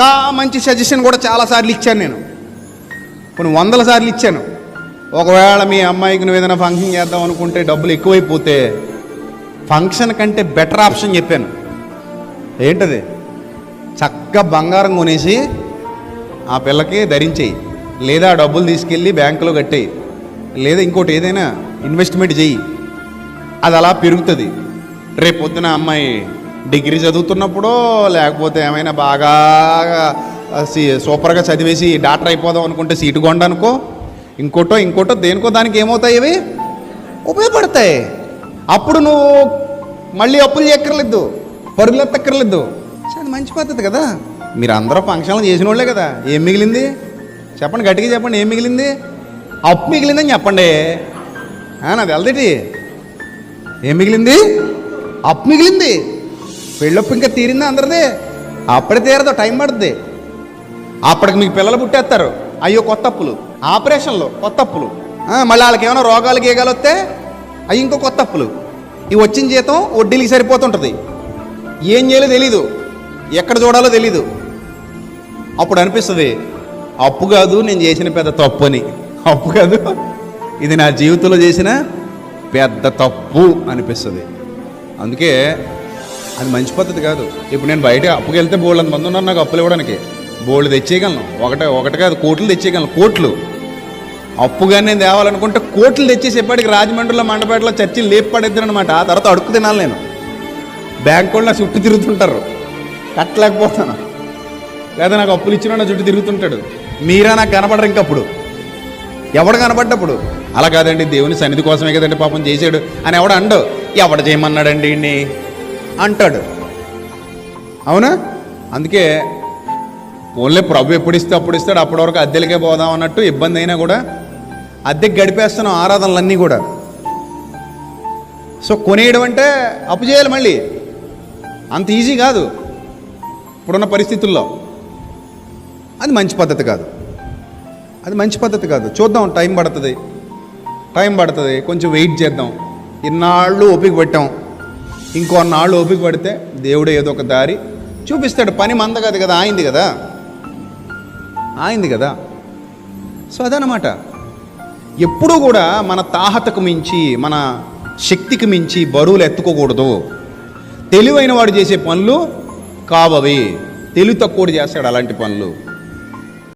ఇంకా మంచి సజెషన్ కూడా చాలాసార్లు ఇచ్చాను నేను. కొన్ని వందల సార్లు ఇచ్చాను. ఒకవేళ మీ అమ్మాయికి నువ్వు ఏదైనా ఫంక్షన్ చేద్దాం అనుకుంటే డబ్బులు ఎక్కువైపోతే ఫంక్షన్ కంటే బెటర్ ఆప్షన్ చెప్పాను. ఏంటది? చక్కగా బంగారం కొనేసి ఆ పిల్లకి ధరించేయి. లేదా డబ్బులు తీసుకెళ్ళి బ్యాంకులో కట్టేయి. లేదా ఇంకోటి ఏదైనా ఇన్వెస్ట్మెంట్ చెయ్యి అది అలా పెరుగుతుంది. రేపు పొద్దున అమ్మాయి డిగ్రీ చదువుతున్నప్పుడో లేకపోతే ఏమైనా బాగా సూపర్గా చదివేసి డాక్టర్ అయిపోదాం అనుకుంటే సీటు కొండనుకో ఇంకోటో ఇంకోటో దేనికో దానికి ఏమవుతాయి ఇవి? ఉపయోగపడతాయి. అప్పుడు నువ్వు మళ్ళీ అప్పులు చేయక్కర్లేదు పరుగులు ఎత్తక్కర్లేదు. అది మంచి పద్ధతి కదా. మీరు అందరూ ఫంక్షన్లు చేసిన వాళ్ళే కదా. ఏం మిగిలింది? చెప్పండి గట్టిగా చెప్పండి ఏం మిగిలింది? అప్పు మిగిలిందని చెప్పండి. నాది వెళ్దటి ఏం మిగిలింది? అప్పు మిగిలింది. పెళ్ళొప్పు ఇంకా తీరిందా అందరిదే? అప్పుడే తీరదు టైం పడుతుంది అప్పటికి మీకు పిల్లలు పుట్టేస్తారు. అయ్యో కొత్త అప్పులు. ఆపరేషన్లు కొత్త అప్పులు. మళ్ళీ వాళ్ళకి ఏమైనా రోగాలు గీగాలు వస్తే అవి ఇంకో కొత్త అప్పులు. ఈ వచ్చిన జీతం వడ్డీలకి సరిపోతుంటుంది. ఏం చేయాలో తెలీదు. ఎక్కడ చూడాలో తెలీదు. అప్పుడు అనిపిస్తుంది అప్పు కాదు నేను చేసిన పెద్ద తప్పు అని. అప్పు కాదు ఇది నా జీవితంలో చేసిన పెద్ద తప్పు అనిపిస్తుంది. అందుకే అది మంచి పద్ధతి కాదు. ఇప్పుడు నేను బయట అప్పుకి వెళ్తే బోల్డ్ మంది ఉన్నారు నాకు అప్పులు ఇవ్వడానికి. బోల్డ్ తెచ్చేయగలను. ఒకటే ఒకటి కాదు కోట్లు తెచ్చేయగలను. కోట్లు. అప్పుగా నేను తేవాలనుకుంటే కోట్లు తెచ్చేసేపటికి రాజమండ్రిలో మండపేటలో చర్చిలు లేపు అనమాట ఆ తర్వాత అడుక్కు తినాలి నేను. బ్యాంక్ వాళ్ళు నా చుట్టూ తిరుగుతుంటారు. కట్టలేకపోతాను. లేదా నాకు అప్పులు ఇచ్చిన నా చుట్టూ తిరుగుతుంటాడు. మీరా నాకు కనపడరు ఇంకప్పుడు. ఎవడు కనపడ్డప్పుడు? అలా కాదండి దేవుని సన్నిధి కోసమే కదండి పాపం చేశాడు. అని ఎవడు అండు ఎవడ చేయమన్నాడండి అంటాడు. అవునా? అందుకే ఓన్లీ ప్రభు ఎప్పుడు ఇస్తే అప్పుడు ఇస్తాడు అప్పటి వరకు అద్దెలకే పోదాం అన్నట్టు ఇబ్బంది అయినా కూడా అద్దెకి గడిపేస్తున్నాం ఆరాధనలన్నీ కూడా. సో కొనేయడం అంటే అప్పు చేయాలి మళ్ళీ. అంత ఈజీ కాదు. ఇప్పుడున్న పరిస్థితుల్లో. అది మంచి పద్ధతి కాదు. అది మంచి పద్ధతి కాదు. చూద్దాం టైం పడుతుంది. టైం పడుతుంది. కొంచెం వెయిట్ చేద్దాం. ఇన్నాళ్ళు ఓపిక పెట్టాం. ఇంకొన్నాళ్ళు ఓపిక పడితే దేవుడు ఏదో ఒక దారి చూపిస్తాడు. పని మంద కదా ఆయింది కదా? ఆయింది కదా? సో అదనమాట ఎప్పుడూ కూడా మన తాహతకు మించి మన శక్తికి మించి బరువులు ఎత్తుకోకూడదు. తెలివైన వాడు చేసే పనులు కావవి. తెలివి తక్కువ చేస్తాడు అలాంటి పనులు.